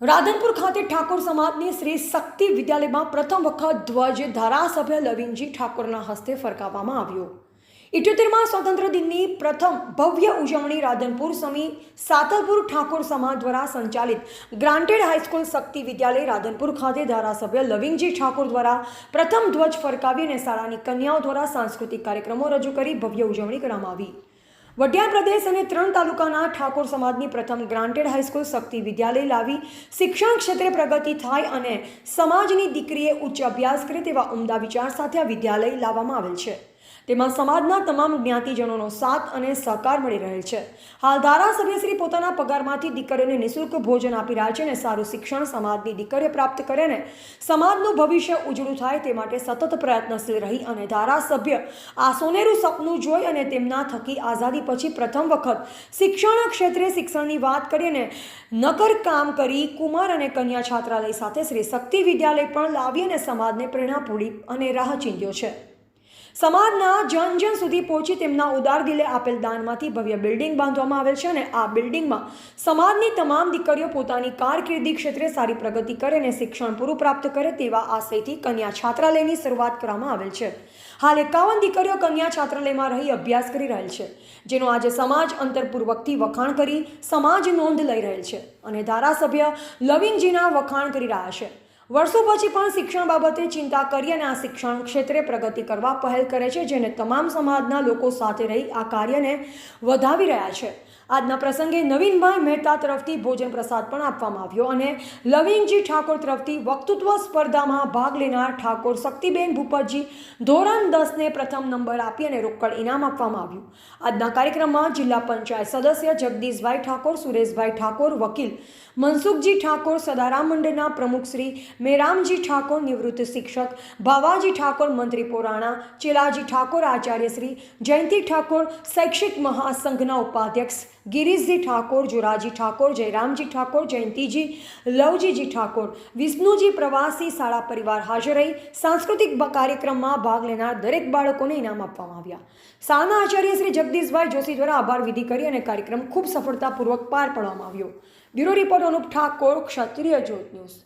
રાધનપુર ખાતે ઠાકોર સમાજની શ્રી શક્તિ વિદ્યાલયમાં પ્રથમ વખત ધ્વજ ધારાસભ્ય લવિંગજી ઠાકોરના હસ્તે ફરકાવવામાં આવ્યો. ઇઠ્યોતેરમાં સ્વતંત્ર દિનની પ્રથમ ભવ્ય ઉજવણી રાધનપુર સમી સાતલપુર ઠાકોર સમાજ દ્વારા સંચાલિત granted high school Shakti Vidyalaya Radhanpur ખાતે ધારાસભ્ય લવિંગજી ઠાકોર દ્વારા પ્રથમ ધ્વજ ફરકાવી અને શાળાની કન્યાઓ દ્વારા સાંસ્કૃતિક કાર્યક્રમો રજૂ કરી ભવ્ય ઉજવણી કરવામાં આવી. વઢિયા પ્રદેશ અને ત્રણ તાલુકાના ઠાકોર સમાજની પ્રથમ ગ્રાન્ટેડ હાઈસ્કૂલ શક્તિ વિદ્યાલય લાવી શિક્ષણ ક્ષેત્રે પ્રગતિ થાય અને સમાજની દીકરીએ ઉચ્ચ અભ્યાસ કરે તેવા ઉમદા વિચાર સાથે આ વિદ્યાલય લાવવામાં આવેલ છે. તેમાં સમાજના તમામ જ્ઞાતિજનોનો સાથ અને સહકાર મળી રહેલ છે. હાલ ધારાસભ્યશ્રી પોતાના પગારમાંથી દીકરીઓને નિઃશુલ્ક ભોજન આપી રહ્યા છે અને સારું શિક્ષણ સમાજની દીકરીઓ પ્રાપ્ત કરે ને સમાજનું ભવિષ્ય ઉજળું થાય તે માટે સતત પ્રયત્નશીલ રહી અને ધારાસભ્ય આ સોનેરું સપનું જોઈ અને તેમના થકી આઝાદી પછી પ્રથમ વખત શિક્ષણ ક્ષેત્રે શિક્ષણની વાત કરીને નકર કામ કરી કુમાર અને કન્યા છાત્રાલય સાથે શ્રી શક્તિ વિદ્યાલય પણ લાવી અને સમાજને પ્રેરણા પૂરી અને રાહ ચીંધ્યો છે. સમાજના જન જન સુધી પહોંચી તેમના ઉદાર દિલે આપેલ દાનમાંથી ભવ્ય બિલ્ડિંગ બાંધવામાં આવેલ છે અને આ બિલ્ડિંગમાં સમાજની તમામ દીકરીઓ પોતાની કારકિર્દી ક્ષેત્રે સારી પ્રગતિ કરે અને શિક્ષણ પૂરું પ્રાપ્ત કરે તેવા આશયથી કન્યા છાત્રાલયની શરૂઆત કરવામાં આવેલ છે. હાલ એકાવન દીકરીઓ કન્યા છાત્રાલયમાં રહી અભ્યાસ કરી રહેલ છે, જેનો આજે સમાજ અંતરપૂર્વકથી વખાણ કરી સમાજ નોંધ લઈ રહેલ છે અને ધારાસભ્ય લવિંગજીના વખાણ કરી રહ્યા છે. વર્ષો પછી પણ શિક્ષણ બાબતે ચિંતા કરી અને આ શિક્ષણ ક્ષેત્રે પ્રગતિ કરવા પહેલ કરે છે, જેને તમામ સમાજના લોકો સાથે રહી આ કાર્યને વધાવી રહ્યા છે. આજના પ્રસંગે નવીનભાઈ મહેતા તરફથી ભોજન પ્રસાદ પણ આપવામાં આવ્યો અને લવિંગજી ઠાકોર તરફથી વક્તૃત્વ સ્પર્ધામાં ભાગ લેનાર ઠાકોર શક્તિબેન ભૂપતજી ધોરણ દસને પ્રથમ નંબર આપી અને રોકડ ઇનામ આપવામાં આવ્યું. આજના કાર્યક્રમમાં જિલ્લા પંચાયત સદસ્ય જગદીશભાઈ ઠાકોર, સુરેશભાઈ ઠાકોર, વકીલ મનસુખજી ઠાકોર, સદારામ મંડળના પ્રમુખ શ્રી મેરામજી ઠાકોર નિવૃત્ત શિક્ષક, ભાવાજી ઠાકોર મંત્રી પુરાણા, ચેલાજી ઠાકોર આચાર્ય શ્રી, જયંતિ ઠાકોર શૈક્ષિક મહાસંઘના ઉપાધ્યક્ષ, ગિરીશજી ઠાકોર, જોરાજી ઠાકોર, જયરામજી ઠાકોર, જયંતિજી લવજીજી ઠાકોર, વિષ્ણુજી પ્રવાસી શાળા પરિવાર હાજર રહી, સાંસ્કૃતિક કાર્યક્રમમાં ભાગ લેનાર દરેક બાળકોને ઇનામ આપવામાં આવ્યા. શાળાના આચાર્ય શ્રી જગદીશભાઈ જોશી દ્વારા આભાર વિધિ કરી અને કાર્યક્રમ ખૂબ સફળતાપૂર્વક પાર પાડવામાં આવ્યો. Bureau report Anup Thakor, Kshatriya Jyot news.